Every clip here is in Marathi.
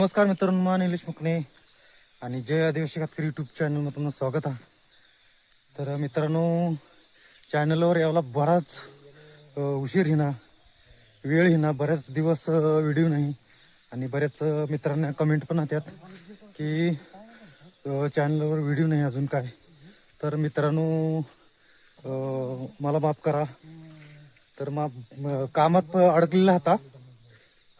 नमस्कार मित्रांनो मा निलेश मुकणे आणि जय आदिवासी खातकर यूट्यूब चॅनलमध्ये स्वागत आहे. तर मित्रांनो चॅनलवर यावला बराच उशीर हिना वेळ हिना बऱ्याच दिवस व्हिडिओ नाही आणि बऱ्याच मित्रांना कमेंट पण येतात की चॅनलवर व्हिडिओ नाही अजून काय. तर मित्रांनो मला माफ करा. तर मा कामात अडकलेला होता.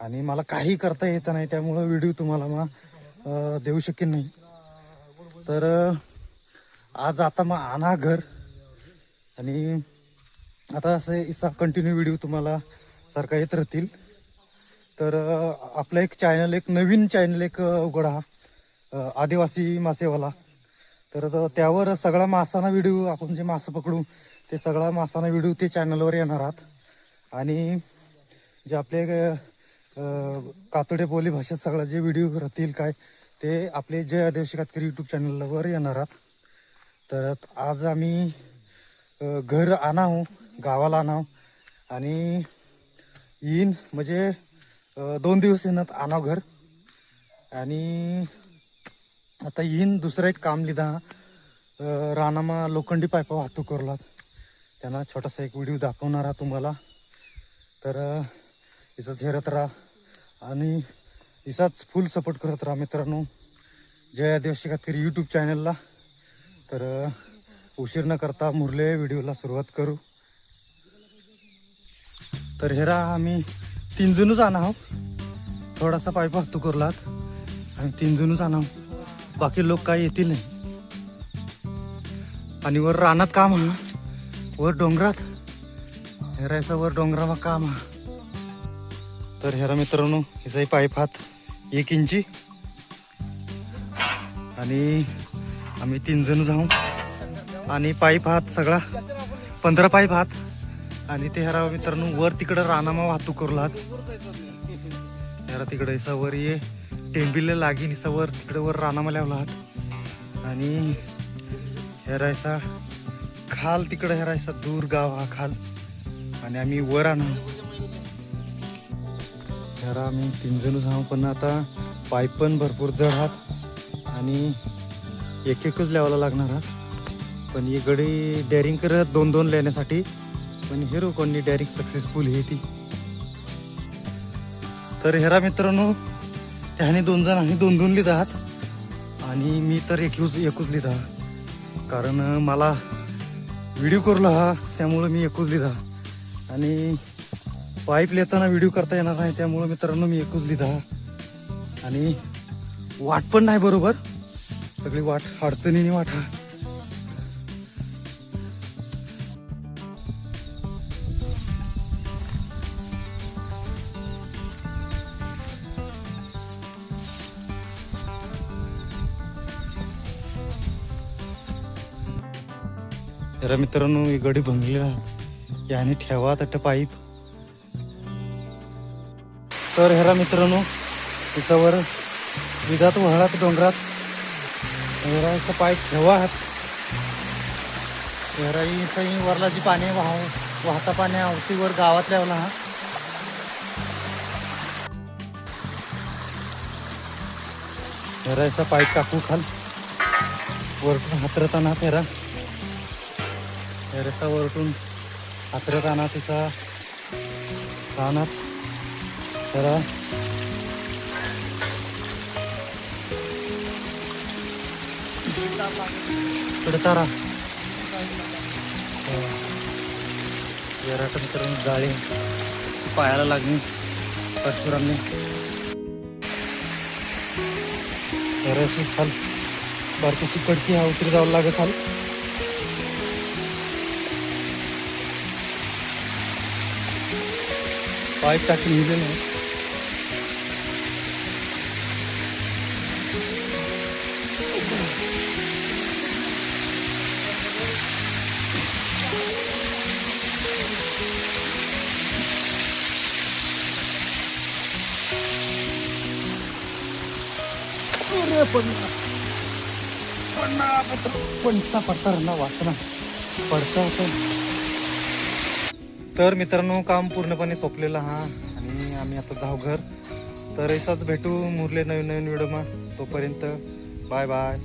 आणि मला काही करता येत नाही त्यामुळं व्हिडिओ तुम्हाला मग देऊ शकेन नाही. तर आज आता मग आणा घर. आणि आता असं इसा कंटिन्यू व्हिडिओ तुम्हाला सारखा येत राहतील. तर आपलं एक चॅनल एक नवीन चॅनल एक उघडा आदिवासी मासेवाला. तर त्यावर सगळा मासाना व्हिडिओ आपण जे मासं पकडू ते सगळा मासाना व्हिडिओ ते चॅनलवर येणार आहात. आणि जे आपले कातडे बोली भाषेत सगळं जे व्हिडिओ राहतील काय ते आपले जय आदिवासी कातकरी यूट्यूब चॅनलवर येणार आहात. तर आज आम्ही घर आणाव हो, गावाला आणाव हो. आणि येईन म्हणजे दोन दिवस येणार आणाव घर. आणि आता येईन दुसरं एक काम लिधा रानामा लोखंडी पायपा वाहतूक करला त्यांना छोटासा एक व्हिडिओ दाखवणार आहे तुम्हाला. तर अं, हेरत रहा. राहा आणि इसाच फुल सपोर्ट करत राहा मित्रांनो. जय आदिवासी कातकरी यूट्यूब चॅनलला तर उशीर न करता मुरले व्हिडिओला सुरुवात करू. तर हेरा आम्ही तीन जणूच आणा आहोत थोडासा पायप वाहतूक करलात. आम्ही तीन जणूच आणा आहोत. बाकी लोक काही येतील नाही. आणि वर रानात काम हा वर डोंगरात. हेरायचं वर डोंगरा मग काम हा तर ह्याला मित्रांनो हिचाही पाईप हात एक इंची. आणि आम्ही तीन जण जाऊ. आणि पाईप हात सगळा पंधरा पाईप हात. आणि ते हेरा मित्रांनो वर तिकडं रानामा वाहतूक करू लात ह्याला तिकडं हिसा वर ये टेंबिले लागीन हिसा वर तिकडं वर रानामा लावला आहात आणि हेरायचा खाल तिकडं हेरायचा दूर गाव हा खाल. आणि आम्ही वर आणू. जरा आम्ही तीन जण जाऊ पण आता पाईप पण भरपूर जड आहात आणि एक एकच लेवायला लागणार आहात. पण ही गडी डॅरिंग करत दोन दोन लेण्यासाठी पण हिरो कोणी डॅरिंग सक्सेसफुल ही ती. तर हेरा मित्रांनो त्याने दोन जण आणि दोन दोन लिहित आहात. आणि मी तर एकूच एकूच लिहिता कारण मला व्हिडिओ करला हा त्यामुळं मी एकूच लिहिता आणि पाईप लिहिताना व्हिडिओ करता येणार नाही त्यामुळं मित्रांनो मी एकूच लिहिता आणि वाट पण नाही बरोबर. सगळी वाट अडचणीने वाटा मित्रांनो ही गडी भंगलेला याने ठेवा तट पाईप तर हेरा मित्रांनो तिच्यावर विजात वहळात डोंगरात हेराचं पाय ठेवा. आहात हेरा वरला जी पाणी वाह वाहता पाणी अवतीवर गावात लावला हा. हेरायचा पाय टाकू खाल. वरतून हातरताना फेरा हेरेसा वरतून हातरताना तिचा रानात जरा तारा. हो. जरा करून जाळे. पायाला लागणे परशुरामने. जराशी खाल बारकीची कडकी हा उतरी जावं लागत खाल पाईप टाकी लिहिलेलं पडला पडला पडता पडता रंगा वाचना पडता तर मित्रांनो काम पूर्णपणे सोपलेलं हा. आणि आम्ही आता जाऊ घर तर असाच भेटू मुरले नवीन नवीन व्हिडिओमा तोपर्यंत बाय बाय